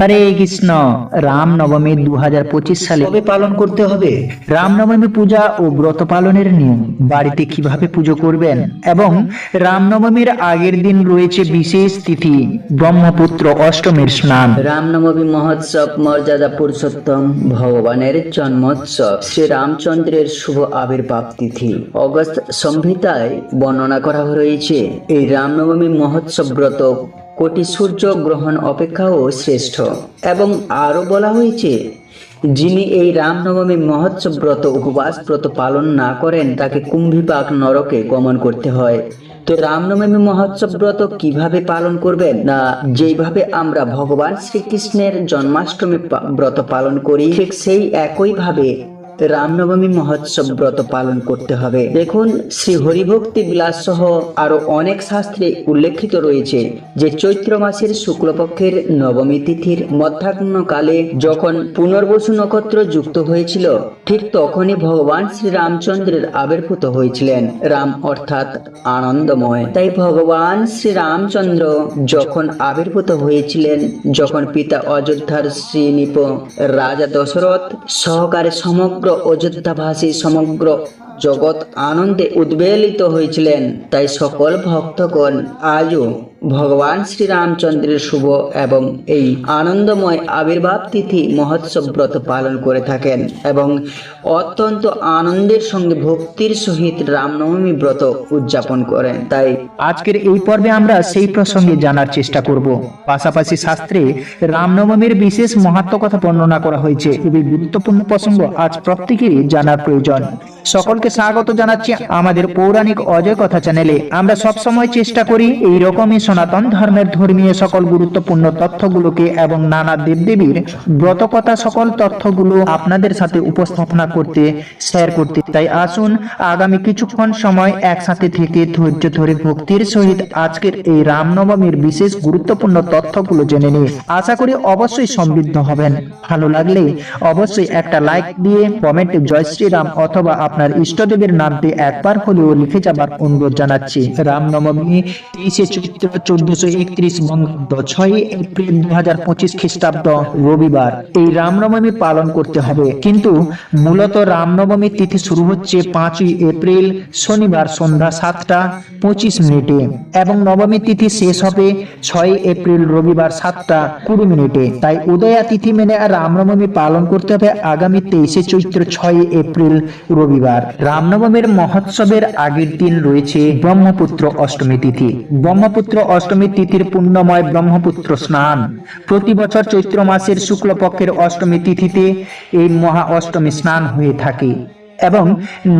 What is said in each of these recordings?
হরে কৃষ্ণ। রাম নবমী দু হাজার পঁচিশ সালে কবে পালন করতে হবে? রামনবমী পূজা ও ব্রত পালনের নিয়ম। বাড়িতে কীভাবে পুজো করবেন? এবং রামনবমীর আগের দিন রয়েছে বিশেষ তিথি, ব্রহ্মপুত্র অষ্টমীর স্নান। রামনবমী মহোৎসব মর্যাদা পুরুষোত্তম ভগবানের জন্মোৎসব। শ্রী রামচন্দ্রের শুভ আবির্ভাব তিথি। অগস্ট সংহিতায় বর্ণনা করা রয়েছে এই রামনবমী মহোৎসব ব্রত কোটি সূর্য গ্রহণ অপেক্ষাও শ্রেষ্ঠ। এবং আরও বলা হয়েছে, যিনি এই রামনবমী মহোৎসব ব্রত উপবাস ব্রত পালন না করেন, তাকে কুম্ভীপাক নরকে গমন করতে হয়। তো রামনবমী মহোৎসব ব্রত কীভাবে পালন করবেন না যেইভাবে আমরা ভগবান শ্রীকৃষ্ণের জন্মাষ্টমী ব্রত পালন করি, ঠিক সেই একই ভাবে রামনবমী মহোৎসব ব্রত পালন করতে হবে। দেখুন, শ্রী হরিভক্তি বিলাস সহ আরও অনেক শাস্ত্রে উল্লেখিত রয়েছে যে চৈত্র মাসের শুক্লপক্ষের নবমী তিথির মধ্যাহ্ন কালে যখন পুনর্বসু নক্ষত্র যুক্ত হয়েছিল, ঠিক তখনই ভগবান শ্রী রামচন্দ্রের আবির্ভূত হয়েছিলেন। রাম অর্থাৎ আনন্দময়। তাই ভগবান শ্রী রামচন্দ্র যখন আবির্ভূত হয়েছিলেন, যখন পিতা অযোধ্যার শ্রীনিপ রাজা দশরথ সহকারে সমগ্র অযোধ্যাভাসী সমগ্র জগৎ আনন্দে উদ্বেলিত হয়েছিলেন। তাই সকল ভক্তগণ আজও ভগবান শ্রী রামচন্দ্রের শুভ এবং এই আনন্দময় আবির্ভাব তিথি মহোৎসব ব্রত পালন করে থাকেন এবং অত্যন্ত আনন্দের সঙ্গে ভক্তির সহিত রামনবমী ব্রত উদযাপন করেন। তাই আজকের এই পর্বে আমরা সেই প্রসঙ্গে জানার চেষ্টা করব। পাশাপাশি শাস্ত্রে রামনবমীর বিশেষ মহাত্ম কথা বর্ণনা করা হয়েছে। খুবই গুরুত্বপূর্ণ প্রসঙ্গ আজ প্রত্যেকেরই জানার প্রয়োজন। সকলকে স্বাগত জানাচ্ছি আমাদের পৌরাণিক অজয় কথা চ্যানেলে। আমরা সব সময় চেষ্টা করি এই রকমই সনাতন ধর্মের ধর্মীয় সকল গুরুত্বপূর্ণ তথ্যগুলোকে এবং নানা দেবদেবীর ব্রতকথা সকল তথ্যগুলো আপনাদের সাথে উপস্থাপনা করতে শেয়ার করতে তাই আসুন আগামী কিছুক্ষণ সময় একসাথে থেকে ধৈর্য ধরে ভক্তির সহিত আজকের এই রামনবমীর বিশেষ গুরুত্বপূর্ণ তথ্যগুলো জেনে নিয়ে আশা করি অবশ্যই সমৃদ্ধ হবেন। ভালো লাগলে অবশ্যই একটা লাইক দিয়ে কমেন্টে জয় শ্রীরাম অথবা আপনার ইষ্টদেবের নামটি একবার হলেও লিখে যাবার অনুরোধ জানাচ্ছি। রামনবমী তেইশে চৈত্র রবিবার সাতটা কুড়ি মিনিটে। তাই উদয়া তিথি মেনে রামনবমী পালন করতে হবে আগামী তেইশে চৈত্র ছয় এপ্রিল রবিবার। রামনবমীর মহোৎসবের আগের দিন রয়েছে ব্রহ্মপুত্র অষ্টমী তিথি। ব্রহ্মপুত্র অষ্টমী তিথির পুণ্যময় ব্রহ্মপুত্র স্নান। প্রতি বছর চৈত্র মাসের শুক্লপক্ষের অষ্টমী তিথিতে এই মহা অষ্টমী স্নান হয়ে থাকে। এবং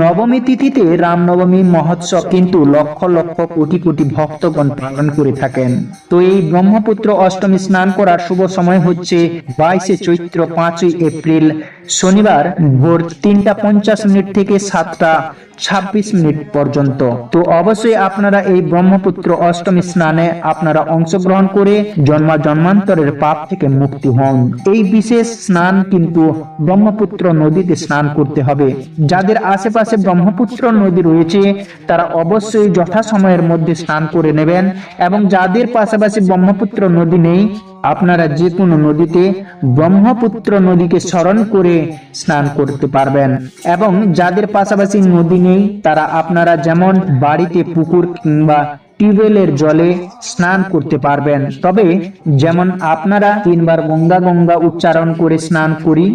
নবমী তিথিতে রামনবমী মহোৎসব কিন্তু লক্ষ লক্ষ কোটি কোটি ভক্তগণ পালন করে থাকেন। তো এই ব্রহ্মপুত্র অষ্টমী স্নান করার শুভ সময় হচ্ছে বাইশে চৈত্র পাঁচই এপ্রিল। শনিবার ভোর তিনটা পঞ্চাশ মিনিট থেকে সাতটা ছাব্বিশ মিনিট পর্যন্ত। তো অবশ্যই আপনারা এই ব্রহ্মপুত্র অষ্টমী স্নানে আপনারা অংশগ্রহণ করে জন্মা জন্মান্তরের পাপ থেকে মুক্তি হন। এই বিশেষ স্নান কিন্তু ব্রহ্মপুত্র নদীতে স্নান করতে হবে। যাদের আশেপাশে ব্রহ্মপুত্র নদী রয়েছে, তারা অবশ্যই যথাসময়ের মধ্যে স্নান করে নেবেন এবং যাদের পাশাপাশি ব্রহ্মপুত্র নদী নেই, আপনারা যে কোনো নদীতে ব্রহ্মপুত্র নদীকে স্মরণ করে স্নান করতে পারবেন। এবং যাদের পাশাপাশি নদী নেই, তারা আপনারা যেমন বাড়িতে পুকুর কিংবা টিউবওয়েলের জলে স্নান করতে পারবেন। তবে যেমন আপনারা তিনবার গঙ্গা গঙ্গা উচ্চারণ করে স্নান করি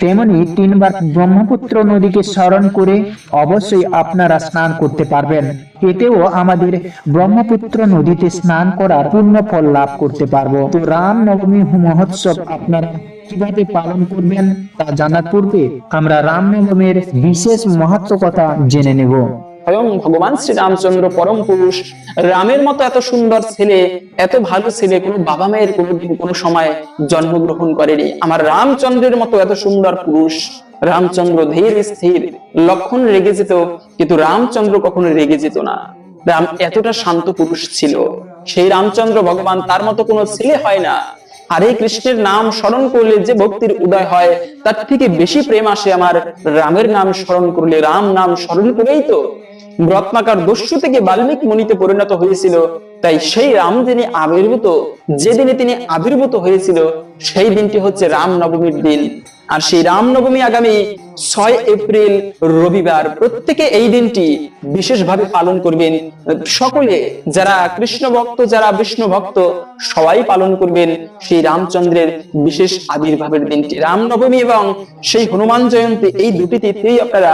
তেমনি তিনবার ব্রহ্মপুত্র নদীকে স্মরণ করে অবশ্যই আপনারা স্নান করতে পারবেন। এতেও আমাদের ব্রহ্মপুত্র নদীতে স্নান করার পূর্ণ ফল লাভ করতে পারব। তো রাম নবমী মহোৎসব আপনারা কীভাবে পালন করবেন তা জানার পূর্বে আমরা রাম নবমীর বিশেষ মহত্ব কথা জেনে নেব। স্বয়ং ভগবান শ্রী রামচন্দ্র পরম পুরুষ। রামের মতো এত সুন্দর ছেলে, এত ভালো ছেলে কোনো বাবা মায়ের কোনোদিন কোনো সময় জন্মগ্রহণ করেনি। আমার রামচন্দ্রের মতো এত সুন্দর পুরুষ, রামচন্দ্র ধীর স্থির, লক্ষণ রেগে যেত, কিন্তু রামচন্দ্র কখনো রেগে যেত না। রাম এতটা শান্ত পুরুষ ছিল। সেই রামচন্দ্র ভগবান তার মতো কোনো ছেলে হয় না। হরে কৃষ্ণের নাম স্মরণ করলে যে ভক্তির উদয় হয়, তার থেকে বেশি প্রেম আসে আমার রামের নাম স্মরণ করলে। রাম নাম স্মরণ করেই তো রত্নাকার দস্যু থেকে বাল্মীকি মনিতে পরিণত হয়েছিল। তাই সেই রাম যিনি আবির্ভূত যেদিনে তিনি আবির্ভূত হয়েছিল সেই দিনটি হচ্ছে রাম নবমীর দিন। আর সেই রাম নবমী আগামী ছয় এপ্রিল রবিবার প্রত্যেকে এই দিনটি বিশেষভাবে পালন করবেন। সকলে যারা কৃষ্ণ ভক্ত যারা বিষ্ণু ভক্ত সবাই পালন করবেন সেই রামচন্দ্রের বিশেষ আবির্ভাবের দিনটি। রাম নবমী এবং সেই হনুমান জয়ন্তী এই দুটি তিথিই আপনারা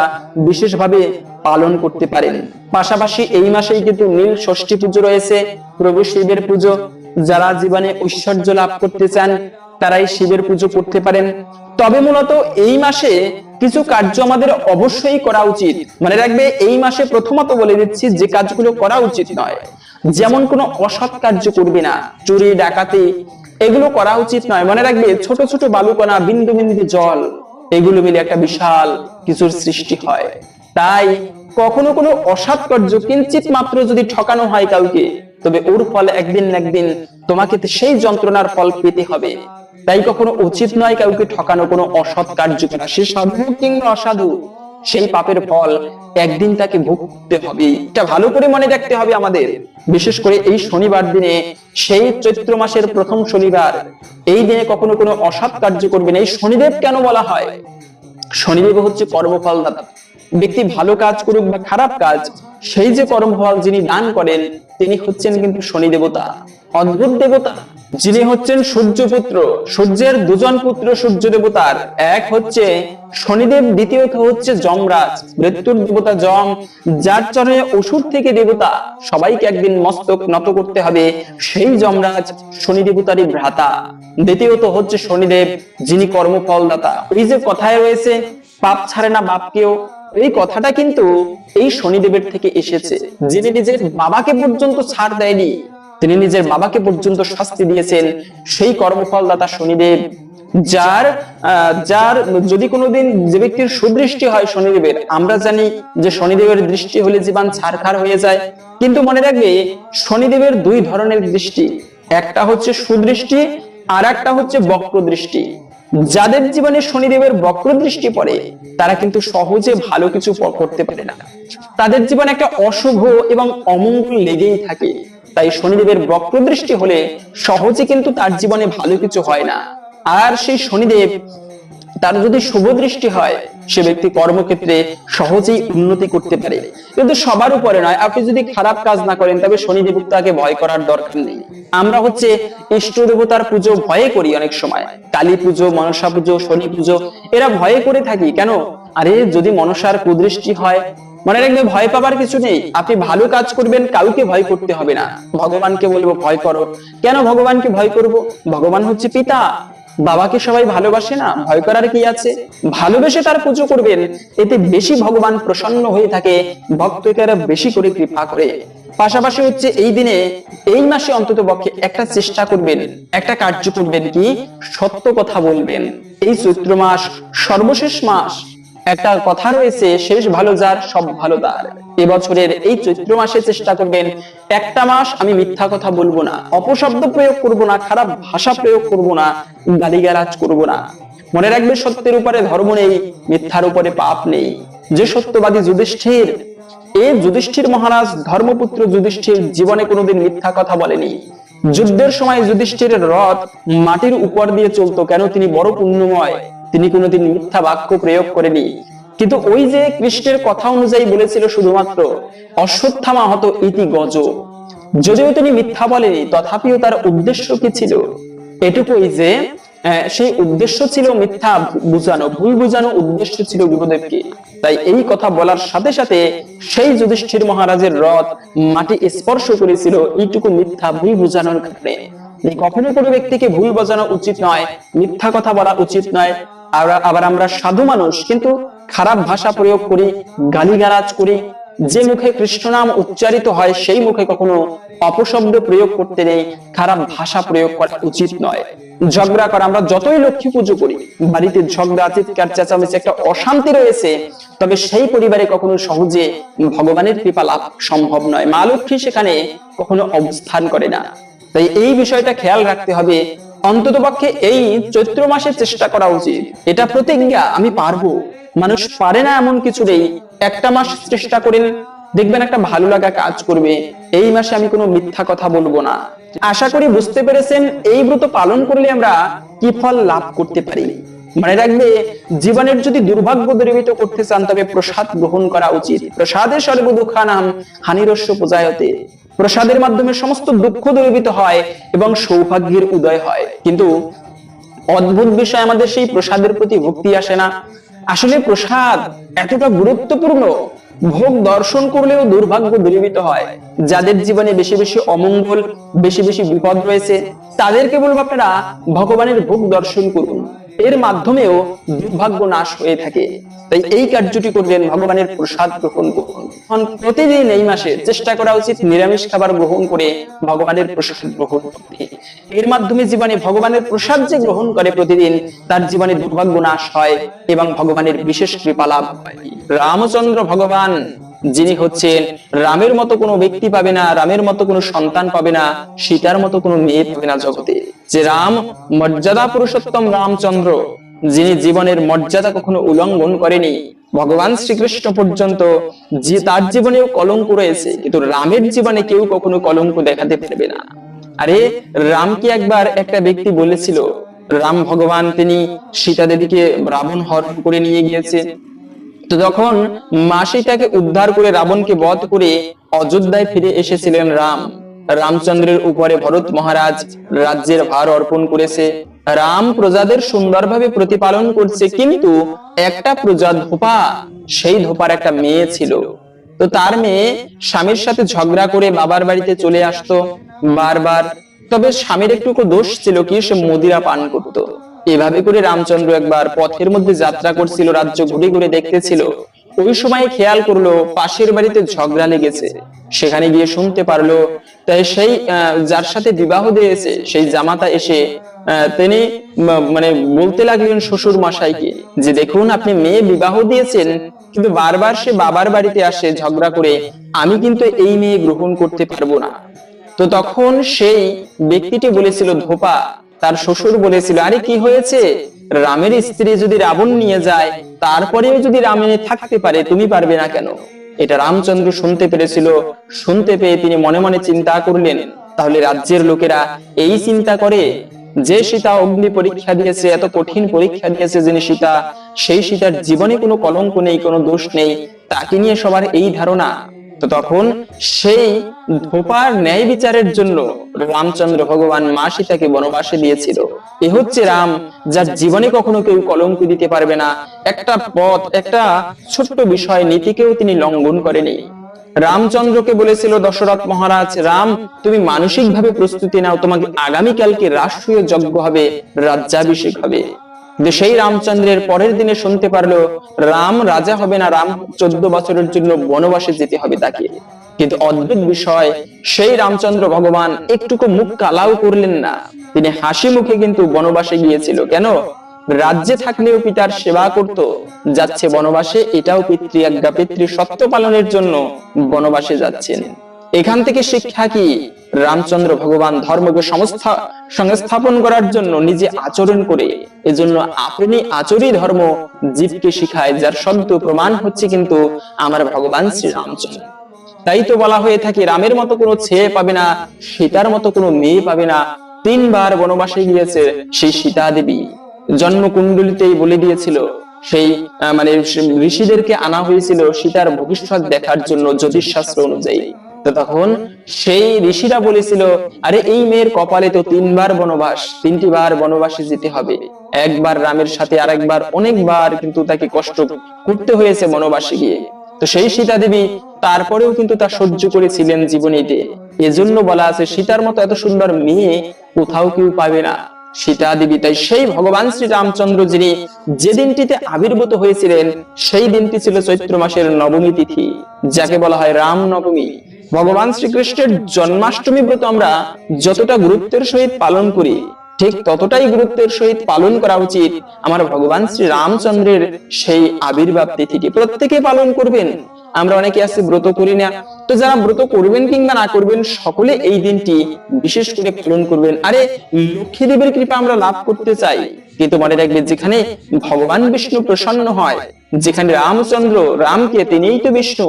বিশেষভাবে পালন করতে পারেন। পাশাপাশি এই মাসেই কিন্তু নীল ষষ্ঠী পুজো রয়েছে। প্রভু শিবের পুজো। যারা জীবনে ঐশ্বর্য লাভ করতে চান, তারাই শিবের পুজো করতে পারেন। তবে মূলত এই মাসে কিছু কার্য আমাদের অবশ্যই করা উচিত। মানে রাখবে, এই মাসে প্রথমত বলে দিচ্ছি, যে কাজগুলো করা উচিত নয়। যেমন কোনো অসৎ কার্য করবে না, চুরি, ডাকাতি, এগুলো করা উচিত নয়। মনে রাখবে, ছোট ছোট বালুকণা, বিন্দু বিন্দু জল, এগুলো মিলে একটা বিশাল কিছুর সৃষ্টি হয়। তাই কখনো কোনো অসৎ কার্য কিঞ্চিত মাত্র যদি ঠকানো হয় কাউকে তবে ওর ফল একদিন একদিন তোমাকে সেই যন্ত্রণার ফল পেতে হবে। তাই কখনো উচিত নয় কাউকে ঠকানো কোনো অসৎ কার্য করা। সে সাধু কিংবা অসাধু, সেই পাপের ফল একদিন তাকে ভুগতে হবে। এটা ভালো করে মনে রাখতে হবে আমাদের। বিশেষ করে এই শনিবার দিনে, সেই চৈত্র মাসের প্রথম শনিবার, এই দিনে কখনো কোনো অসৎ কার্য করবে না। এই শনিদেব কেন বলা হয়? শনিদেব হচ্ছে কর্মফল দাতা ব্যক্তি ভালো কাজ করুক বা খারাপ কাজ, সেই যে কর্মফল যিনি দান করেন, তিনি হচ্ছেন কিন্তু শনি দেবতা, অদ্ভুত দেবতা। যিনি হচ্ছেন সূর্যপুত্র সূর্যের দুজন পুত্র সূর্য দেবতার, এক হচ্ছে শনিদেব, দ্বিতীয়ত হচ্ছে যমরাজ, মৃত্যুর দেবতা যম, যার চরণে ওষুধ থেকে দেবতা। সবাইকে একদিন মস্তক নত করতে হবে, সেই যমরাজ শনি দেবতারই ভ্রাতা। দ্বিতীয়ত হচ্ছে শনিদেব, যিনি কর্মফল দাতা এই যে কথায় রয়েছে, পাপ ছাড়ে না বাপকেও এই কথাটা কিন্তু এই শনিদেবের থেকে এসেছে, যিনি নিজের বাবাকে পর্যন্ত ছাড় দেয়নি। তিনি নিজের বাবাকে পর্যন্ত শাস্তি দিয়েছেন, সেই কর্মফলদাতা শনিদেব, যার যার যদি কোনোদিন যে ব্যক্তির সুদৃষ্টি হয় শনিদেবের, আমরা জানি যে শনিদেবের দৃষ্টি হলে জীবন ছারখার হয়ে যায়। কিন্তু মনে রাখবে, শনিদেবের দুই ধরনের দৃষ্টি, একটা হচ্ছে সুদৃষ্টি আর একটা হচ্ছে বক্র দৃষ্টি যাদের জীবনে শনিদেবের বক্র দৃষ্টি পড়ে, তারা কিন্তু সহজে ভালো কিছু করতে পারে না। তাদের জীবনে একটা অশুভ এবং অমঙ্গল লেগেই থাকে। তাই শনিদেবের বক্র দৃষ্টি হলে সহজে কিন্তু তার জীবনে ভালো কিছু হয় না। আর সেই শনিদেব, তার যদি শুভ দৃষ্টি হয় সে ব্যক্তি কর্মক্ষেত্রে সহজেই উন্নতি করতে পারে। কিন্তু সবার উপরে নয়, আপনি যদি খারাপ কাজ না করেন, তবে শনি দেবতাকে ভয় করার দরকার নেই। আমরা হচ্ছে ইষ্ট দেবতার পুজো ভয়ে করি অনেক সময়। কালী পুজো, মনসা পুজো, শনি পুজো, এরা ভয়ে করে থাকি। কেন? আরে, যদি মনসার কুদৃষ্টি হয়, মনে রাখবে ভয় পাবার কিছু নেই। আপনি ভালো কাজ করবেন, কাউকে ভয় করতে হবে না। ভগবানকে বলব, ভয় করো। কেন ভগবানকে ভয় করব? ভগবান হচ্ছে পিতা। বাবাকে সবাই ভালোবাসে না? ভয় করার কি আছে? ভালোবেসে তার পুজো করবেন, এতে বেশি ভগবান প্রসন্ন হয়ে থাকে, ভক্তকে বেশি করে কৃপা করে। পাশাপাশি হচ্ছে এই দিনে, এই মাসে অন্তত পক্ষে একটা চেষ্টা করবেন, একটা কার্য করবেন কি? সত্য কথা বলবেন। এই চৈত্র মাস সর্বশেষ মাস একটা কথা রয়েছে, শেষ ভালো যার, সব ভালো তার। এবছরের এই চৈত্র মাসে চেষ্টা করবেন, একটা মাস আমি মিথ্যা কথা বলব না, অপশব্দ প্রয়োগ করব না, খারাপ ভাষা প্রয়োগ করব না, গালিগালাজ করব না। মনে রাখবে, সত্যের উপরে ধর্ম নেই, মিথ্যার উপরে পাপ নেই। যে সত্যবাদী যুধিষ্ঠির এই যুধিষ্ঠির মহারাজ, ধর্মপুত্র যুধিষ্ঠির জীবনে কোনোদিন মিথ্যা কথা বলেনি। যুদ্ধের সময় যুধিষ্ঠিরের রথ মাটির উপর দিয়ে চলতো, কেন তিনি বড় পুণ্যময়? তিনি কোনোদিন মিথ্যা বাক্য প্রয়োগ করেনি। কিন্তু ওই যে কৃষ্ণের কথা অনুযায়ী বলেছিল শুধুমাত্র, অশ্বত্থামা হত ইতি গজ। যদিও তিনি মিথ্যা বলেনি তথাপিও তার উদ্দেশ্য কি ছিল? এটুকুই যে সেই উদ্দেশ্য ছিল মিথ্যা বুঝানো, ভুল বুঝানো উদ্দেশ্য ছিল গুরুদেবকে। তাই এই কথা বলার সাথে সাথে সেই যুধিষ্ঠির মহারাজের রথ মাটি স্পর্শ করেছিল এইটুকু মিথ্যা ভুল বুঝানোর কারণে। কখনো কোনো ব্যক্তিকে ভুল বোঝানো উচিত নয়, মিথ্যা কথা বলা উচিত নয় আবার আমরা সাধু মানুষ, কিন্তু খারাপ ভাষা প্রয়োগ করি, গালিগালাজ করি। যে মুখে কৃষ্ণ নাম উচ্চারিত হয়, সেই মুখে কখনো অপশব্দ প্রয়োগ করতে নেই। খারাপ ভাষা প্রয়োগ করা উচিত নয়। ঝগড়া করা, আমরা যতই লক্ষ্মী পুজো করি, বাড়িতে ঝগড়া, চিৎকার, চেঁচামেচি একটা অশান্তি রয়েছে, তবে সেই পরিবারে কখনো সহজে ভগবানের কৃপা লাভ সম্ভব নয়। মা লক্ষ্মী সেখানে কখনো অবস্থান করে না। তাই এই বিষয়টা খেয়াল রাখতে হবে। অন্তত পক্ষে এই চৈত্র মাসে চেষ্টা করা উচিত। এটা প্রতিজ্ঞা আমি পারব। মানুষ পারে না এমন কিছু নেই। একটা মাস চেষ্টা করেন দেখবেন একটা ভালো লাগা কাজ করবে। এই মাসে আমি কোনো মিথ্যা কথা বলব না। আশা করি বুঝতে পেরেছেন, এই ব্রত পালন করলে আমরা কি ফল লাভ করতে পারি। মনে রাখবে, জীবনের যদি দুর্ভাগ্য দূরীভূত করতে চান, তবে প্রসাদ গ্রহণ করা উচিত। প্রসাদে সর্ব দুঃখানাম হানিরস্য পূজায়তে। প্রসাদের মাধ্যমে সমস্ত দুঃখ দূরীভূত হয় এবং সৌভাগ্যের উদয় হয়। কিন্তু অদ্ভুত বিষয় আমাদের সেই প্রসাদের প্রতি ভক্তি আসে না। আসলে প্রসাদ এতটা গুরুত্বপূর্ণ। ভোগ দর্শন করলেও দুর্ভাগ্য দূরীভূত হয়। যাদের জীবনে বেশি বেশি অমঙ্গল, বেশি বেশি বিপদ রয়েছে, তাদেরকে বলব আপনারা, ভগবানের ভোগ দর্শন করুন। এর মাধ্যমেও দুর্ভাগ্য নাশ হয়ে থাকে। তাই এই কার্যটি করবেন ভগবানের প্রসাদ গ্রহণ করুন। প্রতিদিন এই মাসে চেষ্টা করা উচিত নিরামিষ খাবার গ্রহণ করে ভগবানের প্রসাদ গ্রহণ করতে। এর মাধ্যমে জীবনে ভগবানের প্রসাদ যে গ্রহণ করে প্রতিদিন, তার জীবনে দুর্ভাগ্য নাশ হয় এবং ভগবানের বিশেষ কৃপা লাভ হয়। রামচন্দ্র ভগবান, যিনি হচ্ছেন রামের মতো কোনো ব্যক্তি পাবে না, রামের মতো কোনো সন্তান পাবে না, সীতার মতো কোনো মেয়ে পাবে না জগতে। যে রাম মর্যাদা পুরুষোত্তম রামচন্দ্র, যিনি জীবনের মর্যাদা কখনো উল্লঙ্ঘন করেনি। ভগবান শ্রীকৃষ্ণ পর্যন্ত যে তার জীবনেও কলঙ্ক রয়েছে, কিন্তু রামের জীবনে কেউ কখনো কলঙ্ক দেখাতে পারবে না। আরে রামকে একবার একটা ব্যক্তি বলেছিল, রাম ভগবান, তিনি সীতা দেবীকে রাবণ হরণ করে নিয়ে গিয়েছে তো যখন মা সীতাকে উদ্ধার করে রাবণকে বধ করে অযোধ্যায় ফিরে এসেছিলেন রাম। রামচন্দ্রের উপরে ভরত মহারাজ রাজ্যের ভার অর্পণ করেছে। রাম প্রজাদের সুন্দরভাবে প্রতিপালন করছে, কিন্তু একটা প্রজা ধোপা, সেই ধোপার একটা মেয়ে ছিল। তো তার মেয়ে স্বামীর সাথে ঝগড়া করে বাবার বাড়িতে চলে আসতো বারবার। তবে স্বামীর একটু দোষ ছিল কি, সে মদিরা পান করত। এভাবে করে রামচন্দ্র একবার পথের মধ্যে যাত্রা করছিল, রাজ্য ঘুরে ঘুরে দেখতেছিল। ওই সময় খেয়াল করল পাশের বাড়িতে ঝগড়া লেগেছে। সেখানে গিয়ে শুনতে পারল, তাই সেই যার সাথে বিবাহ দিয়েছে, সেই জামাতা এসে তিনি মানে বলতে লাগলেন শ্বশুর মশাইকে যে দেখুন আপনি মেয়ে বিবাহ দিয়েছেন, কিন্তু বারবার সে বাবার বাড়িতে আসে ঝগড়া করে, আমি কিন্তু এই মেয়ে গ্রহণ করতে পারব না। তো তখন সেই ব্যক্তিটি বলেছিল, ধোপা, তার শ্বশুর বলেছিল, আরে কি হয়েছে? রামের স্ত্রী যদি রাবণ নিয়ে যায়, তারপরেও যদি রামেনে থাকতে পারে, তুমি পারবে না কেন? এটা রামচন্দ্র শুনতে পেরেছিল। শুনতে পেয়ে তিনি মনে মনে চিন্তা করলেন, তাহলে রাজ্যের লোকেরা এই চিন্তা করে যে সীতা অগ্নি পরীক্ষা দিয়েছে, এত কঠিন পরীক্ষা দিয়েছে যিনি সীতা, সেই সীতার জীবনে কোনো কলঙ্ক নেই, কোনো দোষ নেই, তাকে নিয়ে সবার এই ধারণা। তো তখন সেই ধোপার ন্যায় বিচারের জন্য রামচন্দ্র ভগবান মা সীতাকে বনবাসে দিয়েছিল। এ হচ্ছে রাম, যার জীবনে কখনো কেউ কলঙ্ক দিতে পারবে না। একটা পথ, একটা ছোট্ট বিষয় নীতিকেও তিনি লঙ্ঘন করেনি। রামচন্দ্রকে বলেছিল, দশরথ মহারাজ, রাম, তুমি মানসিক ভাবে প্রস্তুতি নাও। তোমাকে আগামীকালকে রাষ্ট্রীয় যজ্ঞ হবে, রাজ্যাভিষেক হবে। কিন্তু সেই রামচন্দ্রের পরের দিনে শুনতে পারল, রাম রাজা হবে না রাম, চোদ্দ বছরের জন্য বনবাসে যেতে হবে তাকে। কিন্তু অদ্ভুত বিষয়, সেই রামচন্দ্র ভগবান একটুকু মুখ কালাও করলেন না। তিনি হাসি মুখে কিন্তু বনবাসে গিয়েছিল। কেন? রাজ্যে থাকলেও পিতার সেবা করত, যাচ্ছে বনবাসে, এটাও পিতৃ আজ্ঞা, পিতৃ সত্য পালনের জন্য বনবাসে যাচ্ছেন। এখান থেকে শিক্ষা কি? রামচন্দ্র ভগবান ধর্মকে সংস্থা সংস্থাপন করার জন্য নিজে আচরণ করে। এজন্য আপনি আচরি ধর্ম জীবকে শিখায়, যার শব্দ প্রমাণ হচ্ছে কিন্তু আমার ভগবান শ্রী রামচন্দ্র তাই তো বলা হয়ে থাকে, রামের মতো কোনো ছেলে পাবে না, সীতার মতো কোনো মেয়ে পাবে না। তিনবার বনবাসে গিয়েছে সেই সীতা দেবী। জন্ম কুণ্ডলিতেই বলে দিয়েছিল, সেই মানে ঋষিদেরকে আনা হয়েছিল সীতার ভবিষ্যৎ দেখার জন্য জ্যোতিষশাস্ত্র অনুযায়ী। তো তখন সেই ঋষিরা বলেছিল, আরে, এই মেয়ের কপালে তো তিনবার বনবাস তিনটি বার বনবাসে যেতে হবে। একবার রামের সাথে আরেকবার অনেকবার কিন্তু তাকে কষ্ট করতে হয়েছে বনবাসে গিয়ে। তো সেই সীতা দেবী তারপরেও কিন্তু তা সহ্য করেছিলেন জীবনীতে। এজন্য বলা আছে, সীতার মতো এত সুন্দর মেয়ে কোথাও কেউ পাবে না। সীতা দেবী তাই সেই ভগবান শ্রী রামচন্দ্র যিনি যে দিনটিতে আবির্ভূত হয়েছিলেন, সেই দিনটি ছিল চৈত্র মাসের নবমী তিথি, যাকে বলা হয় রাম নবমী ভগবান শ্রীকৃষ্ণের জন্মাষ্টমী ব্রত আমরা যতটা গুরুত্বের সহিত পালন করি, ঠিক ততটাই গুরুত্বের সহিত পালন করা উচিত আমার ভগবান শ্রী রামচন্দ্রের সেই আবির্ভাব তিথিটি প্রত্যেকে পালন করবেন, আমরা অনেকে আছে ব্রত করি না। তো যারা ব্রত করবেন কিংবা না করবেন, সকলে এই দিনটি বিশেষ করে পালন করবেন। আরে লক্ষ্মী দেবীর কৃপা আমরা লাভ করতে চাই। কিন্তু মনে রাখবে যেখানে ভগবান বিষ্ণু প্রসন্ন হয়, যেখানে রামচন্দ্র রামকে তিনিই তো বিষ্ণু,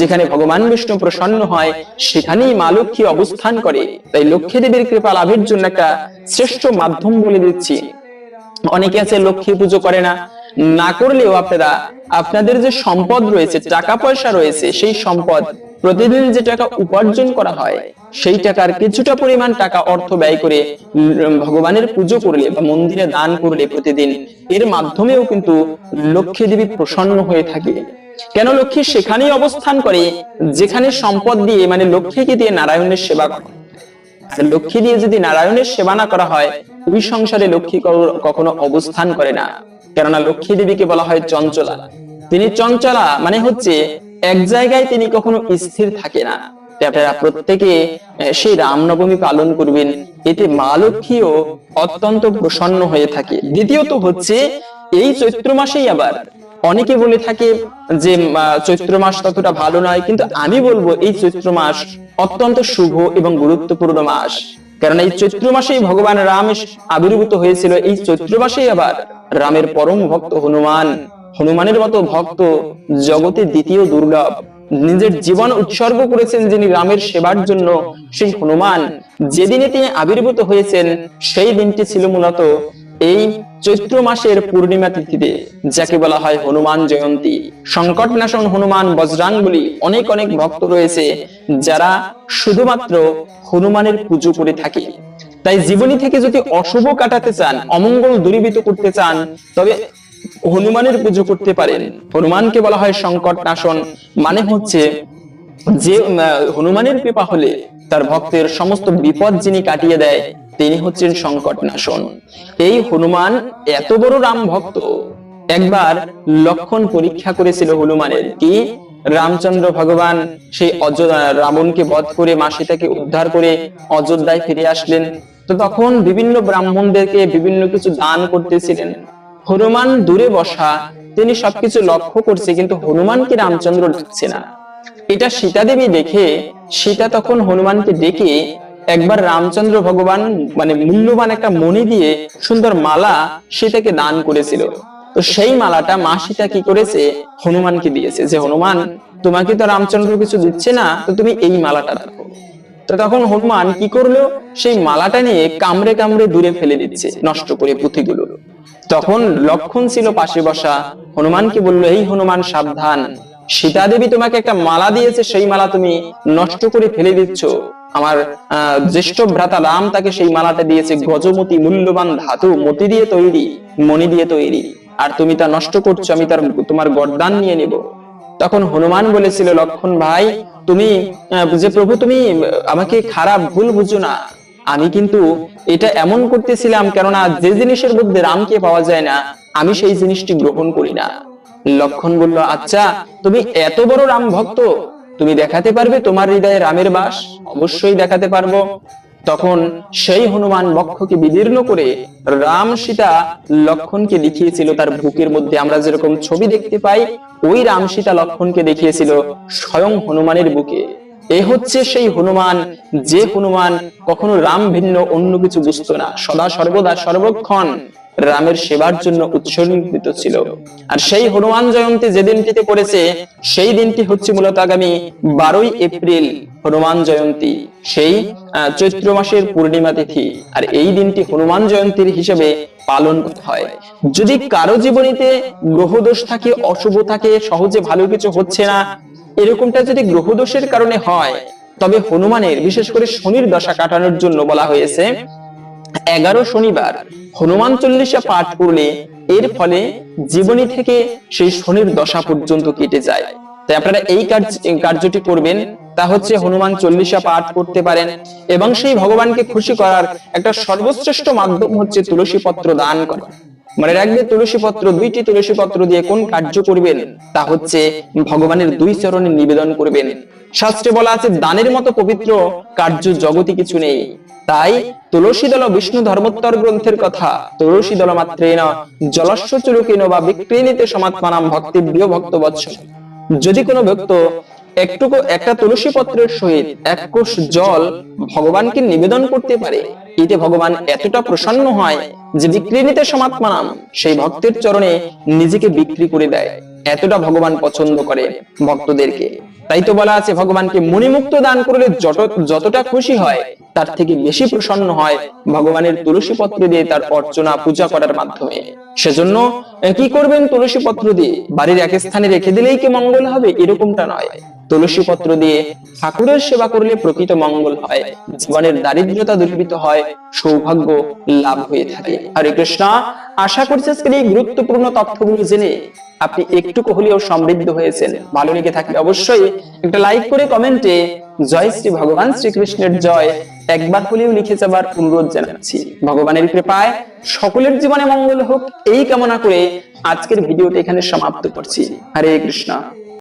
যেখানে ভগবান বিষ্ণু প্রসন্ন হয়, সেখানেই মা লক্ষ্মী অবস্থান করে। তাই লক্ষ্মী দেবীর কৃপা লাভের জন্য একটা শ্রেষ্ঠ মাধ্যম বলে দিচ্ছি। অনেকে আছে লক্ষ্মী পুজো করে না না করলেও আপনারা আপনাদের যে সম্পদ রয়েছে টাকা পয়সা রয়েছে সেই সম্পদ প্রতিদিন যে টাকা উপার্জন করা হয় সেই টাকার কিছুটা পরিমাণ টাকা অর্থ ব্যয় করে ভগবানের পুজো করলে বা মন্দিরে দান করলে প্রতিদিন এর মাধ্যমেও কিন্তু লক্ষ্মী দেবী প্রসন্ন হয়ে থাকে। কেন লক্ষ্মী সেখানেই অবস্থান করে যেখানে সম্পদ দিয়ে মানে লক্ষ্মীকে দিয়ে নারায়ণের সেবা করে লক্ষ্মী দিয়ে যদি নারায়ণের সেবা না করা হয় ওই সংসারে লক্ষ্মী কখনো- কখনো অবস্থান করে না। কেননা লক্ষ্মী দেবীকে বলা হয় চঞ্চলা। তিনি চঞ্চলা মানে হচ্ছে এক জায়গায় তিনি কখনো স্থির থাকে না। আপনারা প্রত্যেকে সেই রামনবমী পালন করবেন। এতে মা লক্ষ্মীও অত্যন্ত প্রসন্ন হয়ে থাকে। দ্বিতীয়ত হচ্ছে, এই চৈত্র মাসেই আবার অনেকে বলে থাকে যে চৈত্র মাস ততটা ভালো নয়। কিন্তু আমি বলব, এই চৈত্র মাস অত্যন্ত শুভ এবং গুরুত্বপূর্ণ মাস। কারণ এই চৈত্র মাসেই ভগবান রাম আবির্ভূত হয়েছিল। এই চৈত্র মাসেই আবার রামের পরম ভক্ত হনুমান। হনুমানের মতো ভক্ত জগতে দ্বিতীয় দুর্লভ নিজের জীবন উৎসর্গ করেছেন যিনি রামের সেবার জন্য। সেই হনুমান যেদিনে তিনি আবির্ভূত হয়েছেন, সেই দিনটি ছিল মূলত এই চৈত্র মাসের পূর্ণিমা তিথিতে, যাকে বলা হয় হনুমান জয়ন্তী। সংকট নাশন হনুমান বজ্রাঙ্গুলি অনেক অনেক ভক্ত রয়েছে, যারা শুধুমাত্র হনুমানের পুজো করে থাকে। তাই জীবনী থেকে যদি অশুভ কাটাতে চান অমঙ্গল দূরীভূত করতে চান তবে হনুমানের পুজো করতে পারেন। হনুমানকে বলা হয় সংকট নাশন মানে হচ্ছে যে হনুমানের কৃপা হলে তার ভক্তের সমস্ত বিপদ যিনি কাটিয়ে দেয় তিনি হচ্ছেন সংকট নাশন এই হনুমান এত বড় রাম ভক্ত। একবার লক্ষণ পরীক্ষা করেছিল হনুমানের কি? রামচন্দ্র ভগবান সেই রাবণকে বধ করে মা সীতাকে উদ্ধার করে অযোধ্যায় ফিরে আসলেন। তো তখন বিভিন্ন ব্রাহ্মণদেরকে বিভিন্ন কিছু দান করতেছিলেন। হনুমান দূরে বসা, তিনি সবকিছু লক্ষ্য করছে, কিন্তু হনুমানকে রামচন্দ্র ডাকছে না? এটা সীতা দেবী দেখে, সীতা তখন হনুমানকে ডেকে একবার রামচন্দ্র ভগবান মানে মূল্যবান একটা মণি দিয়ে সুন্দর মালা সীতাকে দান করেছিল। তো সেই মালাটা মা সীতা কি করেছে? হনুমানকে দিয়েছে যে, হনুমান তোমাকে তো রামচন্দ্র কিছু দিচ্ছে না, তো তুমি এই মালাটা রাখো তো তখন হনুমান কি করল? সেই মালাটা নিয়ে কামড়ে কামড়ে দূরে ফেলে দিচ্ছে, নষ্ট করে পুঁথিগুলো। তখন লক্ষণ ছিল পাশে বসা। হনুমানকে বলল, এই হনুমান, সাবধান। সীতা দেবী তোমাকে একটা মালা দিয়েছে, সেই মালা তুমি নষ্ট করে ফেলে দিচ্ছ। আমার জ্যেষ্ঠ ভ্রাতা রাম তাকে সেই মালাটা দিয়েছে, গজমতি মূল্যবান ধাতু, মতি দিয়ে তৈরি, মণি দিয়ে তৈরি। আর তুমি তা নষ্ট করছ, আমি তার, তোমার গরদান নিয়ে নেব। তখন হনুমান বলেছিল, লক্ষণ ভাই, তুমি যে প্রভু, তুমি আমাকে খারাপ ভুল বুঝো না। আমি কিন্তু এটা এমন করতেছিলাম, কেননা যে জিনিসের মধ্যে রামকে পাওয়া যায় না, আমি সেই জিনিসটি গ্রহণ করি না। লক্ষণ বলল আচ্ছা তুমি এত বড় রাম ভক্ত, তুমি দেখাতে পারবে তোমার হৃদয়ে রামের বাস? অবশ্যই দেখাতে পারব। তখন সেই হনুমান মক্ষকে বিদীর্ণ করে রাম সীতা লক্ষণকে দেখিয়েছিল তার বুকের মধ্যে। আমরা যেরকম ছবি দেখতে পাই, ওই রাম সীতা লক্ষণকে দেখিয়েছিল স্বয়ং হনুমানের বুকে। এ হচ্ছে সেই হনুমান, যে হনুমান কখনো রাম ভিন্ন অন্য কিছু বুঝতো না। সদা সর্বদা সর্বক্ষণ রামের সেবার জন্য উৎসর্গিত ছিল। আর সেই হনুমান জয়ন্তী যে দিনটিতে পড়েছে, সেই দিনটি হচ্ছে মূলত আগামী বারোই এপ্রিল হনুমান জয়ন্তী, সেই চৈত্র মাসের পূর্ণিমা তিথি। আর এই দিনটি হনুমান জয়ন্তীর হিসেবে পালন হয়। যদি কারও জীবনীতে গ্রহদোষ থাকে, অশুভ থাকে, সহজে ভালো কিছু হচ্ছে না, এরকমটা যদি গ্রহদোষের কারণে হয়, তবে হনুমানের, বিশেষ করে শনির দশা কাটানোর জন্য বলা হয়েছে এগারো শনিবার হনুমান চল্লিশা পাঠ করলে এর ফলে জীবনী থেকে সেই শনির দশা পর্যন্ত কেটে যায়। তাই আপনারা এই কার্য- কার্যটি করবেন, তা হচ্ছে হনুমান চল্লিশা পাঠ করতে পারেন এবং সেই ভগবানকে খুশি করার একটা সর্বশ্রেষ্ঠ মাধ্যম হচ্ছে তুলসী পত্র দান করা। মনে রাখবে তুলসী পত্র দুইটি তুলসী পত্র দিয়ে কোন কার্য করবেন? তা হচ্ছে ভগবানের দুই চরণে নিবেদন করবেন। শাস্ত্রে বলা আছে, দানের মতো পবিত্র কার্য জগতে কিছু নেই। তাই তুলসী দল বিষ্ণু ধর্মোত্তর গ্রন্থের কথা তুলসী দল মাত্রেন জলস্ব চুলুকিন বা বিক্রিণীতে সমাত্মানাম ভক্তি প্রিয় ভক্ত যদি কোনো ভক্ত একটুকু একটা তুলসী পত্রের সহিত এক কোষ জল ভগবানকে নিবেদন করতে পারে এতে ভগবান এতটা প্রসন্ন হয় যে বিক্রি নিতে সমাত্মানাম সেই ভক্তের চরণে নিজেকে বিক্রি করে দেয়। এতটা ভগবান পছন্দ করে ভক্তদেরকে। তাই তো বলা আছে, ভগবানকে মণিমুক্ত দান করলে যত, যতটা খুশি হয়, তার থেকে বেশি প্রসন্ন হয় ভগবানের তুলসী পত্র দিয়ে তার অর্চনা, পূজা করার মাধ্যমে। সেজন্য কি করবেন তুলসী পত্র দিয়ে? বাড়ির এক স্থানে রেখে দিলেই কি মঙ্গল হবে? এরকমটা নয়। তুলসী পত্র দিয়ে ঠাকুরের সেবা করলে প্রকৃত মঙ্গল হয়। জীবনের দারিদ্রতা দূরীভূত হয়। সৌভাগ্য লাভ হয়ে থাকে। হরে কৃষ্ণ, আশা করছি আজকের এই গুরুত্বপূর্ণ তথ্যগুলো জেনে আপনি একটুকু হলেও সমৃদ্ধ হয়েছেন। ভালো লেগে থাকলে অবশ্যই একটা লাইক করে কমেন্টে জয় শ্রী ভগবান শ্রীকৃষ্ণের জয় একবার হলেও লিখে যাবার অনুরোধ জানাচ্ছি। ভগবানের কৃপায় সকলের জীবনে মঙ্গল হোক, এই কামনা করে আজকের ভিডিওটি এখানে সমাপ্ত করছি। হরে কৃষ্ণ।